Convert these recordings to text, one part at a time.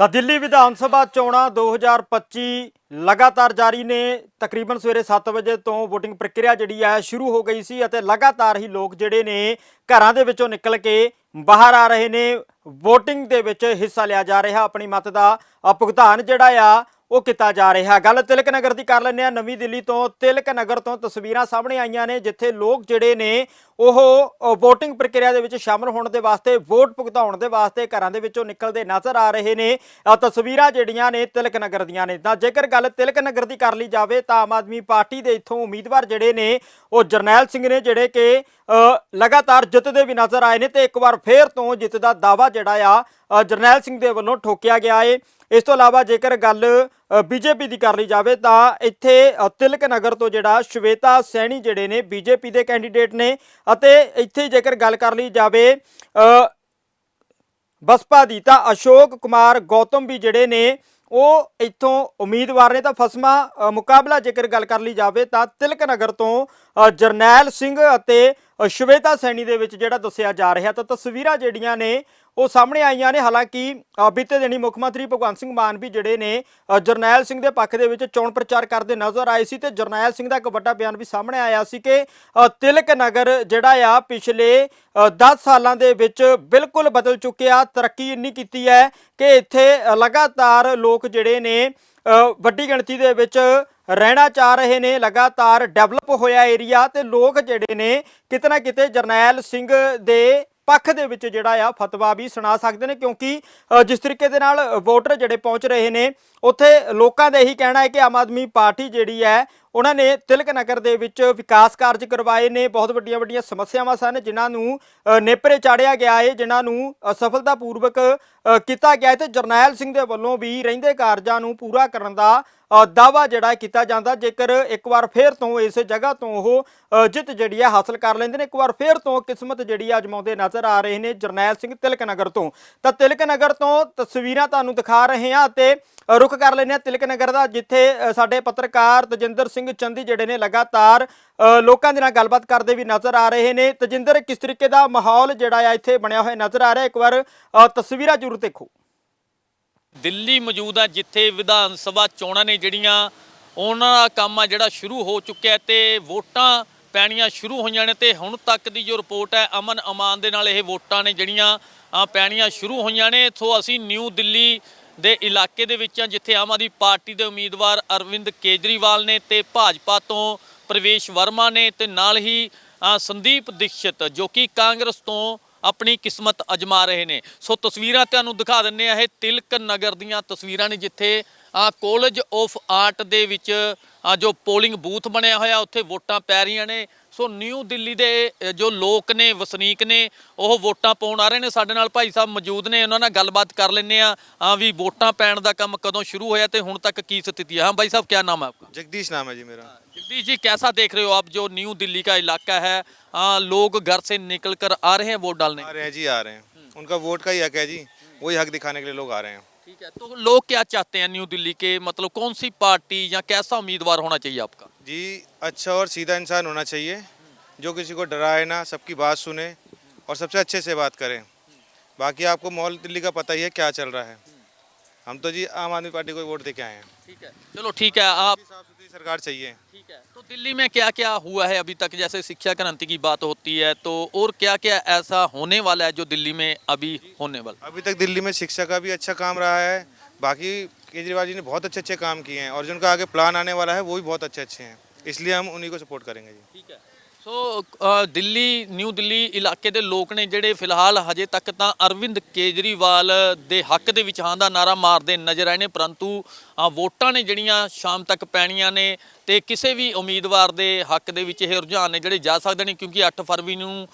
ਤਾਂ ਦਿੱਲੀ ਵਿਧਾਨ ਸਭਾ ਚੋਣਾਂ 2025 ਲਗਾਤਾਰ ਜਾਰੀ ਨੇ। ਤਕਰੀਬਨ ਸਵੇਰੇ 7 ਵਜੇ ਤੋਂ VOTING ਪ੍ਰਕਿਰਿਆ ਜਿਹੜੀ ਹੈ ਸ਼ੁਰੂ ਹੋ ਗਈ ਸੀ ਅਤੇ ਲਗਾਤਾਰ ਹੀ ਲੋਕ ਜਿਹੜੇ ਨੇ ਘਰਾਂ ਦੇ ਵਿੱਚੋਂ ਨਿਕਲ ਕੇ ਬਾਹਰ ਆ ਰਹੇ ਨੇ। VOTING ਦੇ ਵਿੱਚ ਹਿੱਸਾ ਲਿਆ ਜਾ ਰਿਹਾ ਆਪਣੀ ਮਤ ਦਾ। ਭੁਗਤਾਨ ਜਿਹੜਾ ਆ, ਉਹ ਕੀਤਾ ਜਾ ਰਿਹਾ। ਗੱਲ ਤਿਲਕ ਨਗਰ ਦੀ ਕਰ ਲੈਂਦੇ ਆ ਨਵੀਂ ਦਿੱਲੀ ਤੋਂ ਤਿਲਕ ਨਗਰ ਤੋਂ ਤਸਵੀਰਾਂ ਸਾਹਮਣੇ ਆਈਆਂ ਨੇ, ਜਿੱਥੇ ਲੋਕ ਜਿਹੜੇ ਨੇ ਉਹ ਅ, VOTING ਪ੍ਰਕਿਰਿਆ ਦੇ ਵਿੱਚ ਸ਼ਾਮਲ ਹੋਣ ਦੇ ਵਾਸਤੇ ਵੋਟ ਭੁਗਤਾਉਣ ਦੇ ਵਾਸਤੇ ਘਰਾਂ ਦੇ ਵਿੱਚੋਂ ਨਿਕਲਦੇ ਨਜ਼ਰ ਆ ਰਹੇ ਨੇ। ਤਸਵੀਰਾਂ ਜਿਹੜੀਆਂ ਨੇ ਤਿਲਕ ਨਗਰ ਦੀਆਂ ਨੇ। ਤਾਂ ਜੇਕਰ ਗੱਲ ਤਿਲਕ ਨਗਰ ਦੀ ਕਰ ਲਈ ਜਾਵੇ ਤਾਂ ਆਮ ਆਦਮੀ ਪਾਰਟੀ ਦੇ ਇੱਥੋਂ ਉਮੀਦਵਾਰ ਜਿਹੜੇ ਨੇ ਉਹ ਜਰਨੈਲ ਸਿੰਘ ਨੇ ਜਿਹੜੇ ਕਿ ਲਗਾਤਾਰ ਜਿੱਤਦੇ ਵੀ ਨਜ਼ਰ ਆਏ ਨੇ ਤੇ ਇੱਕ ਵਾਰ ਫੇਰ ਤੋਂ ਜਿੱਤ ਦਾ ਦਾਵਾ ਜਿਹੜਾ ਆ ਜਰਨੈਲ ਸਿੰਘ ਦੇ ਵੱਲੋਂ ਠੋਕਿਆ ਗਿਆ ਏ। ਇਸ ਤੋਂ ਇਲਾਵਾ ਜੇਕਰ ਗੱਲ ਬੀਜੇਪੀ ਦੀ ਕਰ ਲਈ ਜਾਵੇ ਤਾਂ ਇੱਥੇ ਤਿਲਕ ਨਗਰ ਤੋਂ ਜਿਹੜਾ ਸ਼ਵੇਤਾ ਸੈਣੀ ਜਿਹੜੇ ਨੇ ਬੀਜੇਪੀ ਦੇ ਕੈਂਡੀਡੇਟ ਨੇ ਅਤੇ ਇੱਥੇ ਜੇਕਰ ਗੱਲ ਕਰ ਲਈ ਜਾਵੇ ਬਸਪਾ ਦੀ ਤਾਂ ਅਸ਼ੋਕ ਕੁਮਾਰ ਗੌਤਮ ਵੀ ਜਿਹੜੇ ਨੇ, ਉਹ ਇੱਥੋਂ ਉਮੀਦਵਾਰ ਨੇ ਤਾਂ ਫਸਮਾ ਮੁਕਾਬਲਾ ਜੇਕਰ ਗੱਲ ਕਰ ਲਈ ਜਾਵੇ ਤਾਂ ਤਿਲਕ ਨਗਰ ਤੋਂ ਜਰਨੈਲ ਸਿੰਘ ਅਤੇ ਸ਼ਵੇਤਾ ਸੈਣੀ ਦੇ ਵਿੱਚ ਜਿਹੜਾ ਦੱਸਿਆ ਜਾ ਰਿਹਾ ਤਾਂ ਤਸਵੀਰਾਂ ਜਿਹੜੀਆਂ ਨੇ ਉਹ ਸਾਹਮਣੇ ਆਈਆਂ ਨੇ। ਹਾਲਾਂਕਿ ਬੀਤੇ ਦਿਨੀ ਮੁੱਖ ਮੰਤਰੀ ਭਗਵੰਤ ਸਿੰਘ ਮਾਨ ਵੀ ਜਿਹੜੇ ਨੇ ਜਰਨੈਲ ਸਿੰਘ ਦੇ ਪੱਖ ਦੇ ਵਿੱਚ ਚੋਣ ਪ੍ਰਚਾਰ ਕਰਦੇ ਨਜ਼ਰ ਆਏ ਸੀ ਤੇ ਜਰਨੈਲ ਸਿੰਘ ਦਾ ਇੱਕ ਵੱਡਾ ਬਿਆਨ ਵੀ ਸਾਹਮਣੇ ਆਇਆ ਸੀ ਕਿ ਤਿਲਕ ਨਗਰ ਜਿਹੜਾ ਆ ਪਿਛਲੇ ਅ, 10 ਸਾਲਾਂ ਦੇ ਵਿੱਚ ਬਿਲਕੁਲ ਬਦਲ ਚੁੱਕਿਆ ਤਰੱਕੀ ਇੰਨੀ ਕੀਤੀ ਹੈ ਕਿ ਇੱਥੇ ਲਗਾਤਾਰ ਲੋਕ ਜਿਹੜੇ ਨੇ ਵੱਡੀ ਗਿਣਤੀ ਦੇ ਵਿੱਚ ਰਹਿਣਾ ਚਾਹ ਰਹੇ ਨੇ। ਲਗਾਤਾਰ ਡਿਵੈਲਪ ਹੋਇਆ ਏਰੀਆ ਤੇ ਲੋਕ ਜਿਹੜੇ ਨੇ ਕਿਤੇ ਨਾ ਕਿਤੇ ਜਰਨੈਲ ਸਿੰਘ ਦੇ ਪੱਖ ਦੇ ਵਿੱਚ ਜਿਹੜਾ ਆ ਫਤਵਾ ਵੀ ਸੁਣਾ ਸਕਦੇ ਨੇ ਕਿਉਂਕਿ ਜਿਸ ਤਰੀਕੇ ਦੇ ਨਾਲ ਵੋਟਰ ਜਿਹੜੇ ਪਹੁੰਚ ਰਹੇ ਨੇ ਉੱਥੇ ਲੋਕਾਂ ਦਾ ਇਹੀ ਕਹਿਣਾ ਹੈ ਕਿ ਆਮ ਆਦਮੀ ਪਾਰਟੀ ਜਿਹੜੀ ਹੈ ਉਹਨਾਂ ਨੇ ਤਿਲਕ ਨਗਰ ਦੇ ਵਿੱਚ ਵਿਕਾਸ ਕਾਰਜ ਕਰਵਾਏ ਨੇ ਬਹੁਤ ਵੱਡੀਆਂ ਵੱਡੀਆਂ ਸਮੱਸਿਆਵਾਂ ਸਨ ਜਿਨ੍ਹਾਂ ਨੂੰ ਨੇਪਰੇ ਚਾੜਿਆ ਗਿਆ ਹੈ ਜਿਨ੍ਹਾਂ ਨੂੰ ਅ, ਸਫਲਤਾਪੂਰਵਕ ਕੀਤਾ ਗਿਆ ਹੈ ਤੇ ਜਰਨੈਲ ਸਿੰਘ ਦੇ ਵੱਲੋਂ ਵੀ ਰਹਿੰਦੇ ਕਾਰਜਾਂ ਨੂੰ ਪੂਰਾ ਕਰਨ ਦਾ ਅ, ਦਾਅਵਾ ਜਿਹੜਾ ਕੀਤਾ ਜਾਂਦਾ ਜੇਕਰ ਇੱਕ ਵਾਰ ਫੇਰ ਤੋਂ ਇਸ ਜਗ੍ਹਾ ਤੋਂ ਉਹ ਜਿੱਤ ਜਿਹੜੀ ਹੈ ਹਾਸਲ ਕਰ ਲੈਂਦੇ ਨੇ ਇੱਕ ਵਾਰ ਫੇਰ ਤੋਂ ਕਿਸਮਤ ਜਿਹੜੀ ਹੈ ਅਜਮਾਉਂਦੇ ਨਜ਼ਰ ਆ ਰਹੇ ਨੇ ਜਰਨੈਲ ਸਿੰਘ ਤਿਲਕ ਨਗਰ ਤੋਂ। ਤਾਂ ਤਿਲਕ ਨਗਰ ਤੋਂ ਤਸਵੀਰਾਂ ਤੁਹਾਨੂੰ ਦਿਖਾ ਰਹੇ ਹਾਂ ਤੇ ਅ, ਰੁਕ ਕਰ ਲੈਂਦੇ ਹਾਂ ਤਿਲਕ ਨਗਰ ਦਾ ਜਿੱਥੇ ਸਾਡੇ ਪੱਤਰਕਾਰ ਤਜਿੰਦਰ ਸਿੰਘ ਚੰਦੀ ਜਿਹੜੇ ਨੇ ਲਗਾਤਾਰ ਲੋਕਾਂ ਦੇ ਨਾਲ ਗੱਲਬਾਤ ਕਰਦੇ ਵੀ ਨਜ਼ਰ ਆ ਰਹੇ ਨੇ। ਤਜਿੰਦਰ ਕਿਸ ਤਰੀਕੇ ਦਾ ਮਾਹੌਲ ਜਿਹੜਾ ਆ ਇੱਥੇ ਬਣਿਆ ਹੋਇਆ ਨਜ਼ਰ ਆ ਰਿਹਾ? ਇੱਕ ਵਾਰ ਤਸਵੀਰਾਂ ਜ਼ਰੂਰ ਦੇਖੋ। ਦਿੱਲੀ ਮੌਜੂਦ ਆ, ਜਿੱਥੇ ਵਿਧਾਨ ਸਭਾ ਚੋਣਾਂ ਨੇ ਜਿਹੜੀਆਂ, ਉਹਨਾਂ ਦਾ ਕੰਮ ਆ ਜਿਹੜਾ ਸ਼ੁਰੂ ਹੋ ਚੁੱਕਿਆ ਹੈ ਤੇ ਵੋਟਾਂ ਪੈਣੀਆਂ ਸ਼ੁਰੂ ਹੋਈਆਂ ਨੇ ਤੇ ਹੁਣ ਤੱਕ ਦੀ ਜੋ ਰਿਪੋਰਟ ਹੈ, ਅਮਨ ਅਮਾਨ ਦੇ ਨਾਲ ਇਹ ਵੋਟਾਂ ਨੇ ਜਿਹੜੀਆਂ ਪੈਣੀਆਂ ਸ਼ੁਰੂ ਹੋਈਆਂ ਨੇ। ਸੋ ਅਸੀਂ ਨਿਊ ਦਿੱਲੀ ਦੇ ਇਲਾਕੇ ਦੇ ਵਿੱਚ ਆ, ਜਿੱਥੇ ਆਮ ਆਦਮੀ ਪਾਰਟੀ ਦੇ ਉਮੀਦਵਾਰ ਅਰਵਿੰਦ ਕੇਜਰੀਵਾਲ ਨੇ ਤੇ ਭਾਜਪਾ ਤੋਂ ਪ੍ਰਵੇਸ਼ ਵਰਮਾ ਨੇ ਤੇ ਨਾਲ ਹੀ ਸੰਦੀਪ ਦੀਕਸ਼ਿਤ, ਜੋ ਕਿ ਕਾਂਗਰਸ ਤੋਂ ਆਪਣੀ ਕਿਸਮਤ ਅਜਮਾ ਰਹੇ ਨੇ। ਸੋ ਤਸਵੀਰਾਂ ਤੁਹਾਨੂੰ ਦਿਖਾ ਦਿੰਨੇ ਆ ਇਹ ਤਿਲਕ ਨਗਰ ਦੀਆਂ ਤਸਵੀਰਾਂ ਨੇ, ਜਿੱਥੇ ਆ ਕਾਲਜ ਆਫ ਆਰਟ ਦੇ ਵਿੱਚ ਆ ਜੋ ਪੋਲਿੰਗ ਬੂਥ ਬਣਿਆ ਹੋਇਆ, ਉੱਥੇ ਵੋਟਾਂ ਪੈ ਰਹੀਆਂ ਨੇ। ਸੋ ਨਿਊ ਦਿੱਲੀ ਦੇ ਅ, ਜੋ ਲੋਕ ਨੇ ਵਸਨੀਕ ਨੇ ਉਹ ਵੋਟਾਂ ਪਾਉਣ ਆ ਰਹੇ ਨੇ ਸਾਡੇ ਨਾਲ ਭਾਈ ਸਾਹਿਬ ਮੌਜੂਦ ਨੇ ਉਹਨਾਂ ਨਾਲ ਗੱਲਬਾਤ ਕਰ ਲੈਂਦੇ ਆ ਆ ਵੀ ਵੋਟਾਂ ਪੈਣ ਦਾ ਕੰਮ ਕਦੋਂ ਸ਼ੁਰੂ ਹੋਇਆ ਤੇ ਹੁਣ ਤੱਕ ਕੀ ਸਥਿਤੀ ਹੈ ਹਾਂ ਭਾਈ ਸਾਹਿਬ ਕੀ ਨਾਮ ਹੈ ਆਪਕਾ जगदीश नाम है जी मेरा जगदीश जी कैसा देख रहे हो आप जो न्यू दिल्ली का इलाका है आ, लोग घर से निकल कर आ रहे हैं वोट डालने आ रहे हैं जी आ रहे हैं उनका वोट का ही हक है जी वही हक दिखाने के लिए लोग आ रहे हैं ठीक है तो लोग क्या चाहते हैं न्यू दिल्ली के मतलब कौन सी पार्टी या कैसा उम्मीदवार होना चाहिए आपका जी अच्छा और सीधा इंसान होना चाहिए। जो किसी को डराए ना सबकी बात सुने और सबसे अच्छे से बात करें। बाकी आपको माहौल दिल्ली का पता ही है क्या चल रहा है। हम तो जी आम आदमी पार्टी को वोट दे के आए हैं। ठीक है। चलो ठीक है आप साफ़ सुथरी सरकार चाहिए। ठीक है। तो दिल्ली में क्या क्या हुआ है अभी तक? जैसे शिक्षा क्रांति की बात होती है तो और क्या क्या ऐसा होने वाला है जो दिल्ली में अभी होने वाला अभी तक दिल्ली में शिक्षा का भी अच्छा काम रहा है। बाकी केजरीवाल जी ने बहुत अच्छे अच्छे काम किए हैं और जो उनका आगे प्लान आने वाला है वो भी बहुत अच्छे अच्छे हैं इसलिए हम उन्हीं को सपोर्ट करेंगे जी ਠੀਕ ਹੈ so uh, Delhi new Delhi ਇਲਾਕੇ ਦੇ ਲੋਕ ਨੇ ਜਿਹੜੇ ਫਿਲਹਾਲ ਹਜੇ ਤੱਕ ਤਾਂ ਅਰਵਿੰਦ ਕੇਜਰੀਵਾਲ ਦੇ ਹੱਕ ਦੇ ਵਿੱਚ ਹਾਂ ਦਾ ਨਾਰਾ ਮਾਰਦੇ ਨਜ਼ਰ ਆਏ ਨੇ ਪਰੰਤੂ ਅ, ਵੋਟਾਂ ਨੇ ਜਿਹੜੀਆਂ ਸ਼ਾਮ ਤੱਕ ਪੈਣੀਆਂ ਨੇ ਤੇ ਕਿਸੇ ਵੀ ਉਮੀਦਵਾਰ ਦੇ ਹੱਕ ਦੇ ਵਿੱਚ ਇਹ ਰੁਝਾਨ ਨੇ ਜਿਹੜੇ ਜਾ ਸਕਦੇ ਨੇ, ਕਿਉਂਕਿ 8 ਫਰਵਰੀ ਨੂੰ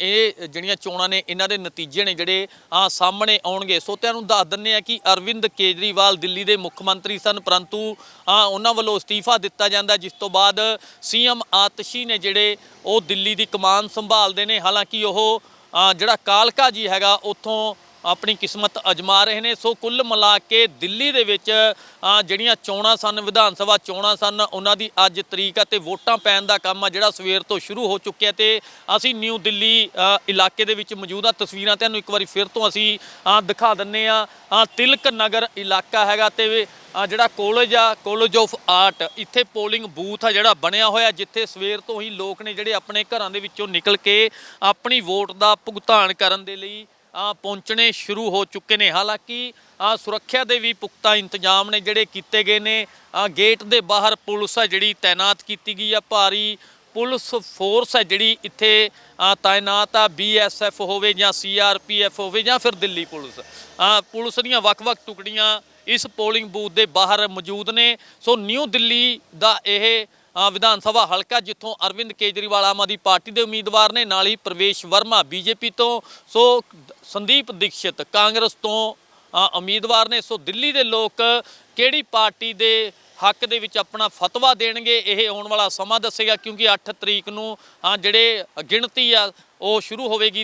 ਇਹ ਜਿਹੜੀਆਂ ਚੋਣਾਂ ਨੇ, ਇਹਨਾਂ ਦੇ ਨਤੀਜੇ ਨੇ ਜਿਹੜੇ ਸਾਹਮਣੇ ਆਉਣਗੇ। ਸੋ ਤੁਹਾਨੂੰ ਦੱਸ ਦਿੰਨੇ ਆ ਕਿ ਅਰਵਿੰਦ ਕੇਜਰੀਵਾਲ ਦਿੱਲੀ ਦੇ ਮੁੱਖ ਮੰਤਰੀ ਸਨ, ਪਰੰਤੂ ਉਹਨਾਂ ਵੱਲੋਂ ਅਸਤੀਫਾ ਦਿੱਤਾ ਜਾਂਦਾ, ਜਿਸ ਤੋਂ ਬਾਅਦ ਸੀਐਮ ਆਤਸ਼ੀ ਨੇ ਜਿਹੜੇ, ਉਹ ਦਿੱਲੀ ਦੀ ਕਮਾਨ ਸੰਭਾਲਦੇ ਨੇ। ਹਾਲਾਂਕਿ ਉਹ ਜਿਹੜਾ ਕਾਲਕਾ ਜੀ ਹੈਗਾ, ਉੱਥੋਂ ਆਪਣੀ ਕਿਸਮਤ ਅਜਮਾ ਰਹੇ ਨੇ। ਸੋ ਕੁੱਲ ਮਿਲਾ ਕੇ ਦਿੱਲੀ ਦੇ ਵਿੱਚ ਜਿਹੜੀਆਂ ਚੋਣਾਂ ਸਨ, ਵਿਧਾਨ ਸਭਾ ਚੋਣਾਂ ਸਨ, ਉਹਨਾਂ ਦੀ ਅੱਜ ਤਰੀਕ ਆ ਤੇ ਵੋਟਾਂ ਪੈਣ ਦਾ ਕੰਮ ਆ ਜਿਹੜਾ ਸਵੇਰ ਤੋਂ ਸ਼ੁਰੂ ਹੋ ਚੁੱਕਿਆ ਤੇ ਅਸੀਂ ਨਿਊ ਦਿੱਲੀ ਇਲਾਕੇ ਦੇ ਵਿੱਚ ਮੌਜੂਦ ਆ। ਤਸਵੀਰਾਂ ਤੁਹਾਨੂੰ ਇੱਕ ਵਾਰੀ ਫਿਰ ਤੋਂ ਅਸੀਂ ਦਿਖਾ ਦਿੰਨੇ ਆ। ਤਿਲਕ ਨਗਰ ਇਲਾਕਾ ਹੈਗਾ ਤੇ ਜਿਹੜਾ ਕਾਲਜ ਆ ਕਾਲਜ ਆਫ ਆਰਟ ਇੱਥੇ ਪੋਲਿੰਗ ਬੂਥ ਆ ਜਿਹੜਾ ਬਣਿਆ ਹੋਇਆ, ਜਿੱਥੇ ਸਵੇਰ ਤੋਂ ਹੀ ਲੋਕ ਨੇ ਜਿਹੜੇ ਆਪਣੇ ਘਰਾਂ ਦੇ ਵਿੱਚੋਂ ਨਿਕਲ ਕੇ ਆਪਣੀ ਵੋਟ ਦਾ ਭੁਗਤਾਨ ਕਰਨ ਦੇ ਲਈ ਪਹੁੰਚਣੇ ਸ਼ੁਰੂ ਹੋ ਚੁੱਕੇ ਨੇ। ਹਾਲਾਂਕਿ ਸੁਰੱਖਿਆ ਦੇ ਵੀ ਪੁਖਤਾ ਇੰਤਜ਼ਾਮ ਨੇ ਜਿਹੜੇ ਕੀਤੇ ਗਏ ਨੇ। ਗੇਟ ਦੇ ਬਾਹਰ ਪੁਲਿਸ ਆ ਜਿਹੜੀ ਤਾਇਨਾਤ ਕੀਤੀ ਗਈ ਆ। ਭਾਰੀ ਪੁਲਿਸ ਫੋਰਸ ਹੈ ਜਿਹੜੀ ਇੱਥੇ ਆ ਤਾਇਨਾਤ ਆ। ਬੀਐਸਐਫ ਹੋਵੇ ਜਾਂ ਸੀਆਰਪੀਐਫ ਹੋਵੇ ਜਾਂ ਫਿਰ ਦਿੱਲੀ ਪੁਲਿਸ। ਪੁਲਿਸ ਦੀਆਂ ਵੱਖ-ਵੱਖ ਟੁਕੜੀਆਂ ਇਸ ਪੋਲਿੰਗ ਬੂਥ ਦੇ ਬਾਹਰ ਮੌਜੂਦ ਨੇ। ਸੋ ਨਿਊ ਦਿੱਲੀ ਦਾ ਇਹ ਵਿਧਾਨ ਸਭਾ ਹਲਕਾ ਜਿੱਥੋਂ ਅਰਵਿੰਦ ਕੇਜਰੀਵਾਲ ਆਮ ਆਦਮੀ ਪਾਰਟੀ ਦੇ ਉਮੀਦਵਾਰ ਨੇ, ਨਾਲ ਹੀ ਪ੍ਰਵੇਸ਼ ਵਰਮਾ ਬੀਜੇਪੀ ਤੋਂ, ਸੋ ਸੰਦੀਪ ਦੀਕਸ਼ਿਤ ਕਾਂਗਰਸ ਤੋਂ ਉਮੀਦਵਾਰ ਨੇ। ਸੋ ਦਿੱਲੀ ਦੇ ਲੋਕ ਕਿਹੜੀ ਪਾਰਟੀ ਦੇ ਹੱਕ ਦੇ ਵਿੱਚ ਆਪਣਾ ਫਤਵਾ ਦੇਣਗੇ, ਇਹ ਆਉਣ ਵਾਲਾ ਸਮਾਂ ਦੱਸੇਗਾ, ਕਿਉਂਕਿ 8 ਤਰੀਕ ਨੂੰ ਜਿਹੜੇ ਗਿਣਤੀ ਆ, ਉਹ ਸ਼ੁਰੂ ਹੋਵੇਗੀ।